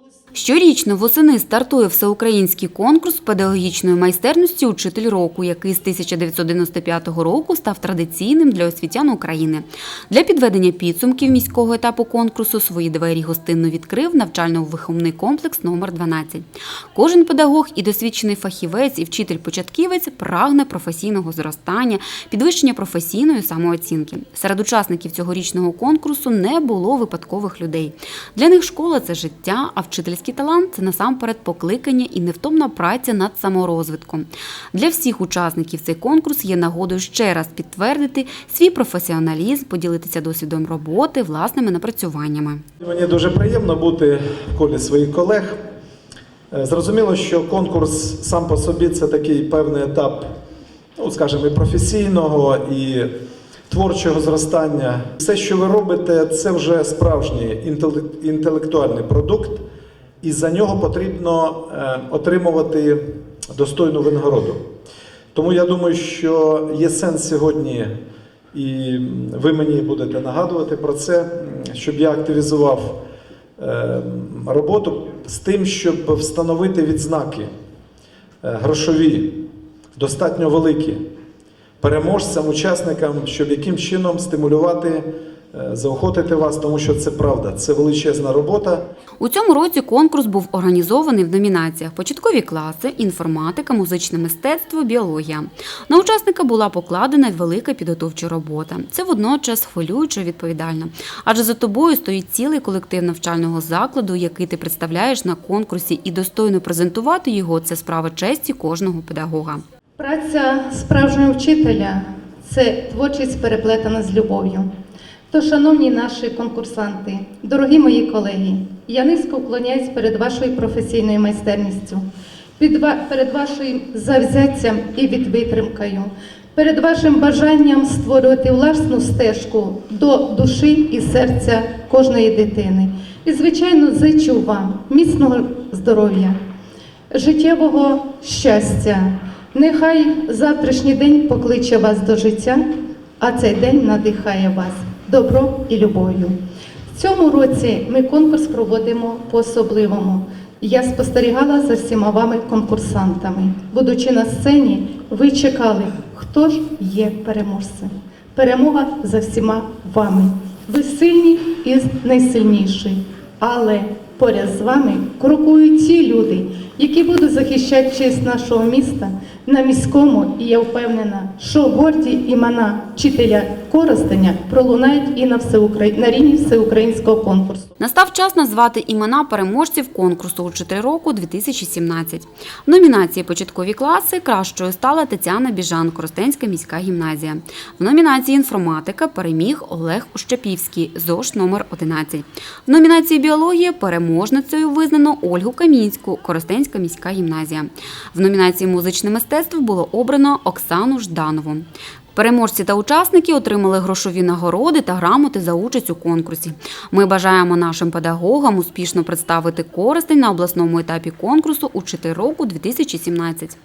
the Щорічно восени стартує всеукраїнський конкурс педагогічної майстерності «Учитель року», який з 1995 року став традиційним для освітян України. Для підведення підсумків міського етапу конкурсу свої двері гостинно відкрив навчально-виховний комплекс номер 12. Кожен педагог і досвідчений фахівець, і вчитель-початківець прагне професійного зростання, підвищення професійної самооцінки. Серед учасників цьогорічного конкурсу не було випадкових людей. Для них школа це життя, а вчительський талант це насамперед покликання і невтомна праця над саморозвитком. Для всіх учасників цей конкурс є нагодою ще раз підтвердити свій професіоналізм, поділитися досвідом роботи, власними напрацюваннями. Мені дуже приємно бути в колі своїх колег. Е, Зрозуміло, що конкурс сам по собі це такий певний етап, ну, скажімо, і професійного і творчого зростання. Все, що ви робите, це вже справжній інтеле- інтелектуальний продукт, і за нього потрібно е, отримувати достойну винагороду. Тому я думаю, що є сенс сьогодні, і ви мені будете нагадувати про це, щоб я активізував е, роботу з тим, щоб встановити відзнаки е, грошові, достатньо великі переможцям, учасникам, щоб яким чином стимулювати, заохотити вас, тому що це правда, це величезна робота. У цьому році конкурс був організований в номінаціях початкові класи, інформатика, музичне мистецтво, біологія. На учасника була покладена велика підготовча робота. Це водночас хвилююче відповідально. Адже за тобою стоїть цілий колектив навчального закладу, який ти представляєш на конкурсі, і достойно презентувати його це справа честі кожного педагога. Праця справжнього вчителя це творчість переплетена з любов'ю. То, шановні наші конкурсанти, дорогі мої колеги, я низько вклоняюсь перед вашою професійною майстерністю, перед вашим завзяттям і відвитримкою, перед вашим бажанням створювати власну стежку до душі і серця кожної дитини. І, звичайно, зичу вам міцного здоров'я, життєвого щастя. Нехай завтрашній день покличе вас до життя, а цей день надихає вас добро і любов'ю. В цьому році ми конкурс проводимо по-особливому. Я спостерігала за всіма вами конкурсантами. Будучи на сцені, ви чекали, хто ж є переможцем. Перемога за всіма вами. Ви сильні і найсильніші. Але поряд з вами крокують ті люди, які будуть захищати честь нашого міста на міському, і я впевнена, що горді імена вчителя Коростеня пролунають і на всеукра... на рівні всеукраїнського конкурсу. Настав час назвати імена переможців конкурсу «Учитель року 2017. В номінації початкові класи кращою стала Тетяна Біжан, Коростенська міська гімназія. В номінації інформатика переміг Олег Ущепівський, ЗОШ номер 11. В номінації біологія переможницею визнано Ольгу Камінську, Коростенська міська гімназія. В номінації музичне мистецтво було обрано Оксану Жданову. Переможці та учасники отримали грошові нагороди та грамоти за участь у конкурсі. Ми бажаємо нашим педагогам успішно представити користень на обласному етапі конкурсу у 4 року 2017.